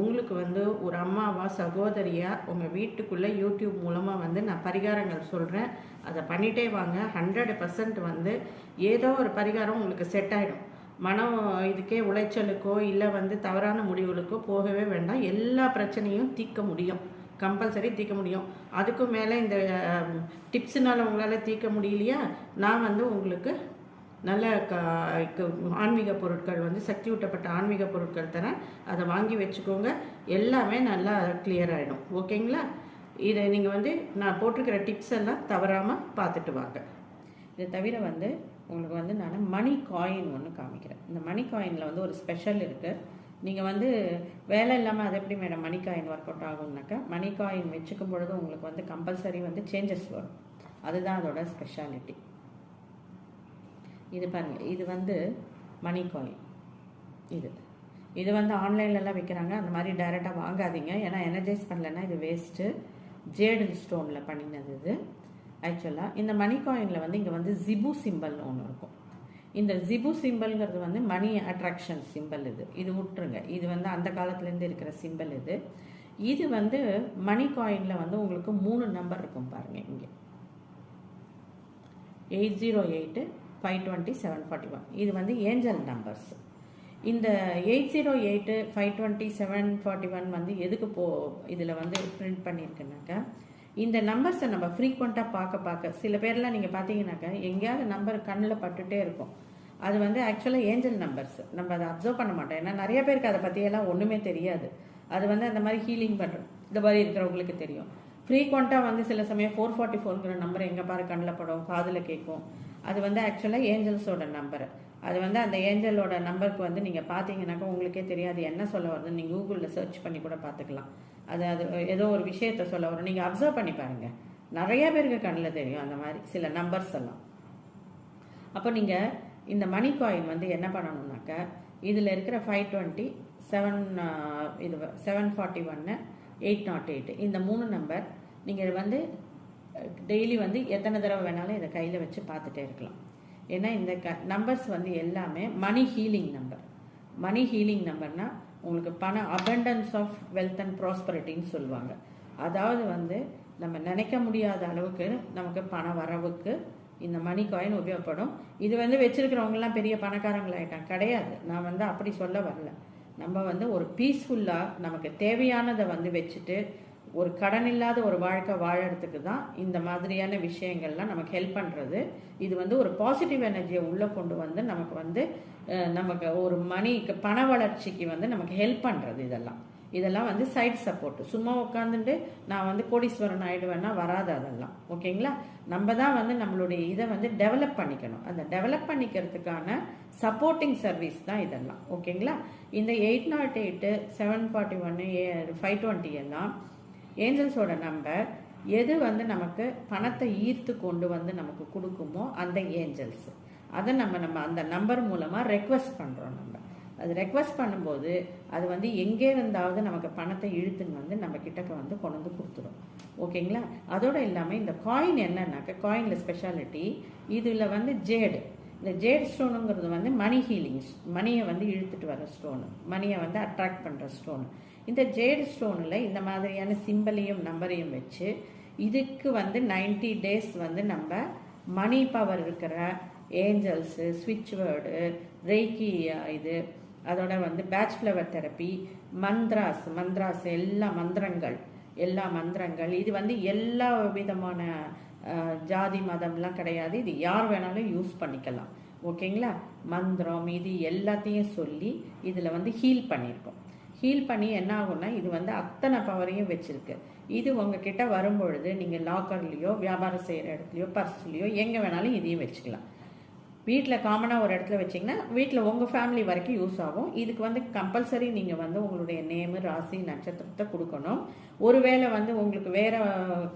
உங்களுக்கு வந்து ஒரு அம்மாவா சகோதரியா உங்கள் வீட்டுக்குள்ளே யூடியூப் மூலமாக வந்து நான் பரிகாரங்கள் சொல்கிறேன் அதை பண்ணிட்டே வாங்க. ஹண்ட்ரட் பர்சன்ட் வந்து ஏதோ ஒரு பரிகாரம் உங்களுக்கு செட் ஆகிடும் மனம் இதுக்கே உளைச்சலுக்கோ இல்லை வந்து தவறான முடிவுகளுக்கோ போகவே வேண்டாம். எல்லா பிரச்சனையும் தீர்க்க முடியும். கம்பல்சரி தீர்க்க முடியும். அதுக்கும் மேலே இந்த டிப்ஸுனால் உங்களால் தீர்க்க முடியலையா? நான் வந்து உங்களுக்கு நல்ல ஆன்மீக பொருட்கள் வந்து சக்தி ஊட்டப்பட்ட ஆன்மீக பொருட்கள் தரேன் அதை வாங்கி வச்சுக்கோங்க. எல்லாமே நல்லா கிளியர் ஆகிடும் ஓகேங்களா? இதை நீங்கள் வந்து நான் போட்டிருக்கிற டிப்ஸ் எல்லாம் தவறாமல் பார்த்துட்டு வாங்க. இதை தவிர வந்து உங்களுக்கு வந்து நான் மணி காயின் ஒன்று காமிக்கிறேன். இந்த மணி காயினில் வந்து ஒரு ஸ்பெஷல் இருக்குது நீங்கள் வந்து வேலை இல்லாமல் அது எப்படி madam money coin work out ஆகும்னாக்கா money coin வச்சுக்கும் பொழுது உங்களுக்கு வந்து கம்பல்சரி வந்து சேஞ்சஸ் வரும். அதுதான் அதோட ஸ்பெஷாலிட்டி இது பாருங்க இது வந்து மணி காயின் இது. இது வந்து ஆன்லைன்லலாம் விற்கிறாங்க அந்த மாதிரி டைரெக்டாக வாங்காதீங்க. ஏன்னா எனர்ஜைஸ் பண்ணலைன்னா இது வேஸ்ட்டு ஜேடு ஸ்டோனில் பண்ணினது இது ஆக்சுவலாக இந்த மணி காயினில் வந்து இங்கே வந்து ஜிபு சிம்பல்னு ஒன்று இருக்கும். இந்த ஜிபு சிம்பிள்ங்கிறது வந்து மணி அட்ராக்ஷன் சிம்பல் இது. இது விட்டுருங்க இது வந்து அந்த காலத்துலேருந்து இருக்கிற சிம்பல் இது. இது வந்து மணி காயினில் வந்து உங்களுக்கு மூணு நம்பர் இருக்கும் பாருங்கள் இங்கே. Eight zero eight five twenty seven forty one இது வந்து ஏஞ்சல் நம்பர்ஸ் இந்த eight zero eight five twenty seven forty one வந்து எதுக்கு போ இதில் வந்து பிரிண்ட் பண்ணியிருக்குனாக்கா இந்த நம்பர்ஸை நம்ம ஃப்ரீக்வெண்ட்டாக பார்க்க பார்க்க சில பேர்லாம் நீங்கள் பார்த்தீங்கன்னாக்கா எங்கேயாவது நம்பர் கண்ணில் பட்டுட்டே இருக்கும். அது வந்து ஆக்சுவலாக ஏஞ்சல் நம்பர்ஸ் நம்ம அதை அப்சர்வ் பண்ண மாட்டோம். ஏன்னா நிறைய பேருக்கு அதை பற்றியெல்லாம் ஒன்றுமே தெரியாது. அது வந்து அந்த மாதிரி ஹீலிங் பண்ணுறோம் இந்த மாதிரி இருக்கிறவங்களுக்கு தெரியும். ஃப்ரீக்வெண்ட்டாக வந்து சில சமயம் ஃபோர் ஃபார்ட்டி ஃபோருங்கிற நம்பர் எங்கே பாரு கண்ணில் படும் காதில் கேட்கும். அது வந்து ஆக்சுவலாக ஏஞ்சல்ஸோட நம்பர் அது வந்து அந்த ஏஞ்சலோட நம்பருக்கு வந்து நீங்கள் பார்த்தீங்கன்னாக்கா உங்களுக்கே தெரியாது என்ன சொல்ல வருதுன்னு நீங்கள் கூகுளில் சர்ச் பண்ணி கூட பார்த்துக்கலாம். அது அது ஏதோ ஒரு விஷயத்த சொல்ல வரும். நீங்கள் அப்சர்வ் பண்ணி பாருங்கள் நிறைய பேருக்கு கண்ணில் தெரியும் அந்த மாதிரி சில நம்பர்ஸ் எல்லாம். அப்போ நீங்கள் இந்த மணி காயின் வந்து என்ன பண்ணணும்னாக்க இதில் இருக்கிற ஃபைவ் டுவெண்ட்டி செவன் இது செவன் ஃபார்ட்டி ஒன்று எயிட் நாட் எயிட் இந்த மூணு நம்பர் நீங்கள் வந்து டெய்லி வந்து எத்தனை தடவை வேணாலும் இதை கையில் வச்சு பார்த்துட்டே இருக்கலாம். ஏன்னா இந்த க நம்பர்ஸ் வந்து எல்லாமே money healing number money healing நம்பர்னா உங்களுக்கு பண அபண்டன்ஸ் ஆஃப் வெல்த் அண்ட் ப்ராஸ்பரிட்டின்னு சொல்லுவாங்க. அதாவது வந்து நம்ம நினைக்க முடியாத அளவுக்கு நமக்கு பண வரவுக்கு இந்த மணி காயின் உபயோகப்படும். இது வந்து வச்சிருக்கிறவங்கலாம் பெரிய பணக்காரங்களாயிட்டாங்க கிடையாது. நான் வந்து அப்படி சொல்ல வரல. நம்ம வந்து ஒரு பீஸ்ஃபுல்லாக நமக்கு தேவையானதை வந்து வச்சுட்டு ஒரு கடன் இல்லாத ஒரு வாழ்க்கை வாழறதுக்கு தான் இந்த மாதிரியான விஷயங்கள்லாம் நமக்கு ஹெல்ப் பண்ணுறது இது வந்து ஒரு பாசிட்டிவ் எனர்ஜியை உள்ளே கொண்டு வந்து நமக்கு வந்து நமக்கு ஒரு மணிக்கு பண வளர்ச்சிக்கு வந்து நமக்கு ஹெல்ப் பண்ணுறது இதெல்லாம். இதெல்லாம் வந்து சைட் சப்போர்ட் சும்மா உட்காந்துட்டு நான் வந்து கோடீஸ்வரன் ஆயிடுவேன்னா வராது அதெல்லாம். ஓகேங்களா? நம்ம தான் வந்து நம்மளுடைய இதை வந்து டெவலப் பண்ணிக்கணும். அந்த டெவலப் பண்ணிக்கிறதுக்கான சப்போர்ட்டிங் சர்வீஸ் தான் இதெல்லாம். ஓகேங்களா? இந்த eight nought eight seven forty ஒன்று ஃபைவ் டுவெண்ட்டி எல்லாம் ஏஞ்சல்ஸோட நம்பர் எது வந்து நமக்கு பணத்தை ஈர்த்து கொண்டு வந்து நமக்கு கொடுக்குமோ அந்த ஏஞ்சல்ஸ். அதை நம்ம நம்ம அந்த நம்பர் மூலமாக ரெக்வஸ்ட் பண்ணுறோம் நம்ம. அது ரெக்வஸ்ட் பண்ணும்போது அது வந்து எங்கே இருந்தாவது நமக்கு பணத்தை இழுத்துன்னு வந்து நம்ம கிட்டக்க வந்து கொண்டு வந்து கொடுத்துரும். ஓகேங்களா அதோடு இல்லாமல் இந்த காயின் என்னன்னாக்க காயினில் ஸ்பெஷாலிட்டி இதில் வந்து ஜேடு இந்த ஜேட் ஸ்டோனுங்கிறது வந்து மணி ஹீலிங்ஸ் மணியை வந்து இழுத்துட்டு வர ஸ்டோனு மணியை வந்து அட்ராக்ட் பண்ணுற ஸ்டோனு இந்த ஜேட் ஸ்டோனில் இந்த மாதிரியான சிம்பலையும் நம்பரையும் வச்சு இதுக்கு வந்து 90 டேஸ் வந்து நம்ம மணி பவர் இருக்கிற ஏஞ்சல்ஸு ஸ்விட்ச் வேர்டு ரெய்கி இது அதோட வந்து Bach flower therapy mantras mantras எல்லா மந்திரங்கள் எல்லா மந்திரங்கள். இது வந்து எல்லா விதமான ஜாதி மதம்லாம் கிடையாது. இது யார் வேணாலும் யூஸ் பண்ணிக்கலாம். ஓகேங்களா? மந்திரம் இது எல்லாத்தையும் சொல்லி இதில் வந்து ஹீல் பண்ணியிருக்கோம் ஹீல் பண்ணி என்ன ஆகும்னா இது வந்து அத்தனை பவரையும் வச்சிருக்கு. இது உங்ககிட்ட வரும்பொழுது நீங்கள் லாக்கர்லேயோ வியாபாரம் செய்கிற இடத்துலையோ பர்ஸ்லையோ எங்கே வேணாலும் இதையும் வச்சுக்கலாம். வீட்டில் காமனாக ஒரு இடத்துல வச்சிங்கன்னா வீட்டில் உங்கள் ஃபேமிலி வரைக்கும் யூஸ் ஆகும். இதுக்கு வந்து கம்பல்சரி நீங்கள் வந்து உங்களுடைய நேமு ராசி நட்சத்திரத்தை கொடுக்கணும். ஒருவேளை வந்து உங்களுக்கு வேறு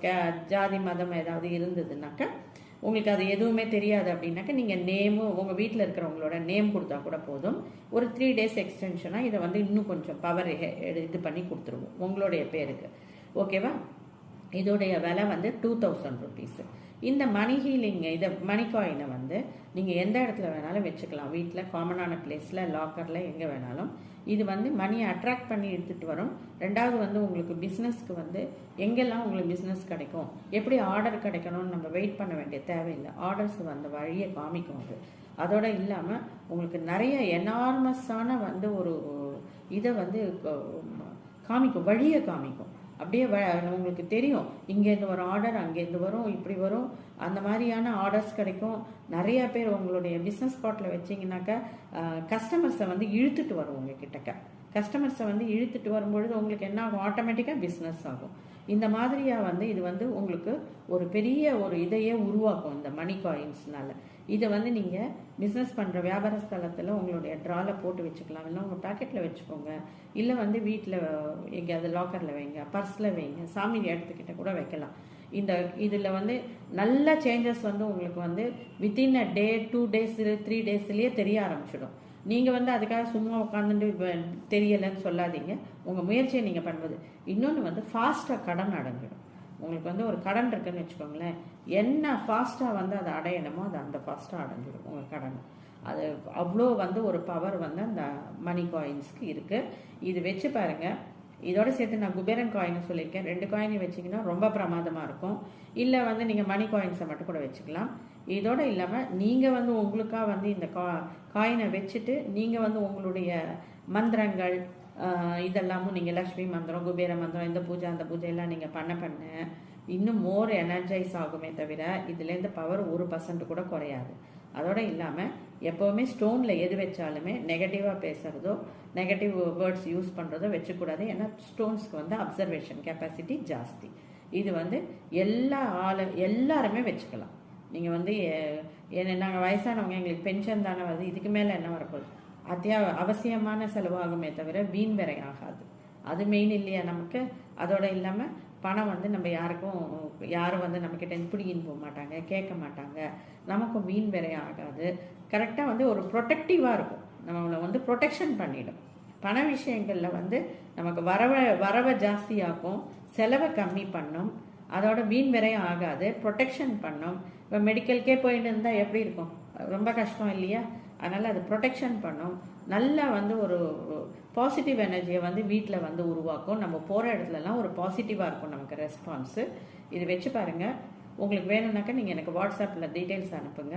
க- ஜாதி மதம் ஏதாவது இருந்ததுனாக்கா உங்களுக்கு அது எதுவுமே தெரியாது அப்படின்னாக்கா நீங்கள் நேமு உங்கள் வீட்டில் இருக்கிறவங்களோட நேம் கொடுத்தா கூட போதும். ஒரு த்ரீ டேஸ் எக்ஸ்டென்ஷனாக இதை வந்து இன்னும் கொஞ்சம் பவர் இது பண்ணி கொடுத்துருவோம். உங்களுடைய பேருக்கு. ஓகேவா இதோடைய விலை வந்து டூ தௌசண்ட் ருபீஸு இந்த மணி ஹீலிங் இதை மணி காயினை வந்து நீங்கள் எந்த இடத்துல வேணாலும் வச்சுக்கலாம். வீட்டில் காமனான பிளேஸில் லாக்கரில் எங்கே வேணாலும். இது வந்து மணியை அட்ராக்ட் பண்ணி எடுத்துகிட்டு வரும். ரெண்டாவது வந்து உங்களுக்கு பிஸ்னஸ்க்கு வந்து எங்கெல்லாம் உங்களுக்கு பிஸ்னஸ் கிடைக்கும்? எப்படி ஆர்டர் கிடைக்கணும்னு நம்ம வெயிட் பண்ண வேண்டிய தேவையில்லை. ஆர்டர்ஸ் வந்த வழியை காமிக்கும் அது. அதோடு இல்லாமல் உங்களுக்கு நிறைய எனார்மஸான வந்து ஒரு இதை வந்து காமிக்கும் வழியை காமிக்கும். அப்படியே வ உங்களுக்கு தெரியும். இங்கேருந்து வரும் ஆர்டர் அங்கேருந்து வரும் இப்படி வரும். அந்த மாதிரியான ஆர்டர்ஸ் கிடைக்கும். நிறைய பேர் உங்களுடைய பிஸ்னஸ் ஸ்பாட்டில் வச்சிங்கனாக்கா கஸ்டமர்ஸை வந்து இழுத்துட்டு வரும் உங்கள் கிட்டக்க கஸ்டமர்ஸை வந்து இழுத்துட்டு வரும்பொழுது உங்களுக்கு என்ன ஆகும்? ஆட்டோமேட்டிக்காக பிஸ்னஸ் ஆகும். இந்த மாதிரியாக வந்து இது வந்து உங்களுக்கு ஒரு பெரிய ஒரு இதையே உருவாக்கும் இந்த மணி காயின்ஸ்னால இதை வந்து நீங்கள் பிஸ்னஸ் பண்ணுற வியாபார ஸ்தலத்தில் உங்களுடைய ட்ராவில் போட்டு வச்சுக்கலாம். இல்லை உங்கள் பேக்கெட்டில் வச்சுக்கோங்க. இல்லை வந்து வீட்டில் எங்கேயாவது லாக்கரில் வைங்க பர்ஸில் வைங்க. சாமி இடத்துக்கிட்ட கூட வைக்கலாம். இந்த இதில் வந்து நல்ல சேஞ்சஸ் வந்து உங்களுக்கு வந்து within a day two days three டேஸ்லேயே தெரிய ஆரம்பிச்சிடும். நீங்கள் வந்து அதுக்காக சும்மா உட்காந்துட்டு தெரியலைன்னு சொல்லாதீங்க. உங்கள் முயற்சியை நீங்கள் பண்ணுவது. இன்னொன்று வந்து ஃபாஸ்ட்டாக கடன் அடைஞ்சிடும். உங்களுக்கு வந்து ஒரு கடன் இருக்குன்னு வச்சுக்கோங்களேன். என்ன ஃபாஸ்ட்டாக வந்து அதை அடையணுமோ அது அந்த ஃபாஸ்ட்டாக அடைஞ்சிடும் உங்கள் கடன் அது அவ்வளோ வந்து ஒரு பவர் வந்து அந்த மணி காயின்ஸ்க்கு இருக்குது இது வச்சு பாருங்கள் இதோட சேர்த்து நான் குபேரன் காயின் சொல்லியிருக்கேன். ரெண்டு காயினை வச்சிங்கன்னா ரொம்ப பிரமாதமாக இருக்கும். இல்லை வந்து நீங்கள் மணி காயின்ஸை மட்டும் கூட வச்சுக்கலாம். இதோட இல்லாமல் நீங்கள் வந்து உங்களுக்காக வந்து இந்த கா காயினை வச்சுட்டு நீங்கள் வந்து உங்களுடைய மந்திரங்கள் இதெல்லாமும் நீங்கள் லக்ஷ்மி மந்திரம் குபேர மந்திரம் இந்த பூஜை அந்த பூஜையெல்லாம் நீங்கள் பண்ண பண்ண இன்னும் மோர் எனர்ஜைஸ் ஆகுமே தவிர இதுலேருந்து பவர் ஒரு பர்சன்ட் கூட குறையாது. அதோடு இல்லாமல் எப்போவுமே ஸ்டோனில் எது வச்சாலுமே நெகட்டிவாக பேசுகிறதோ நெகட்டிவ் வேர்ட்ஸ் யூஸ் பண்ணுறதோ வச்சுக்கூடாது. ஏன்னா ஸ்டோன்ஸ்க்கு வந்து அப்சர்வேஷன் கெப்பாசிட்டி ஜாஸ்தி. இது வந்து எல்லா ஆளு எல்லாருமே வச்சுக்கலாம். நீங்கள் வந்து என்ன நாங்கள் வயசானவங்க எங்களுக்கு பென்ஷன் தானே வருது இதுக்கு மேலே என்ன வரப்போகுது? அத்தியா அவசியமான செலவாகுமே தவிர வீண் விரை ஆகாது. அது மெயின் இல்லையா நமக்கு? அதோட இல்லாமல் பணம் வந்து நம்ம யாருக்கும் யாரும் வந்து நம்மக்கிட்ட பிடிக்கின்னு போக மாட்டாங்க கேட்க மாட்டாங்க நமக்கும் வீண் விரை ஆகாது. கரெக்டாக வந்து ஒரு ப்ரொடெக்டிவாக இருக்கும். நம்மளை வந்து ப்ரொடெக்ஷன் பண்ணிடும். பண விஷயங்களில் வந்து நமக்கு வரவை வரவை ஜாஸ்தியாகும் செலவை கம்மி பண்ணும். அதோட வீண் விரையும் ஆகாது. ப்ரொடெக்ஷன் பண்ணும். இப்போ மெடிக்கலுக்கே போயிட்டு இருந்தால் எப்படி இருக்கும்? ரொம்ப கஷ்டம் இல்லையா? அதனால் அது ப்ரொடெக்ஷன் பண்ணும். நல்லா வந்து ஒரு பாசிட்டிவ் எனர்ஜியை வந்து வீட்டில் வந்து உருவாக்கும். நம்ம போகிற இடத்துலலாம் ஒரு பாசிட்டிவாக இருக்கும் நமக்கு ரெஸ்பான்ஸு இது வச்சு பாருங்கள் உங்களுக்கு வேணும்னாக்கா நீங்கள் எனக்கு வாட்ஸ்அப்பில் டீட்டெயில்ஸ் அனுப்புங்க.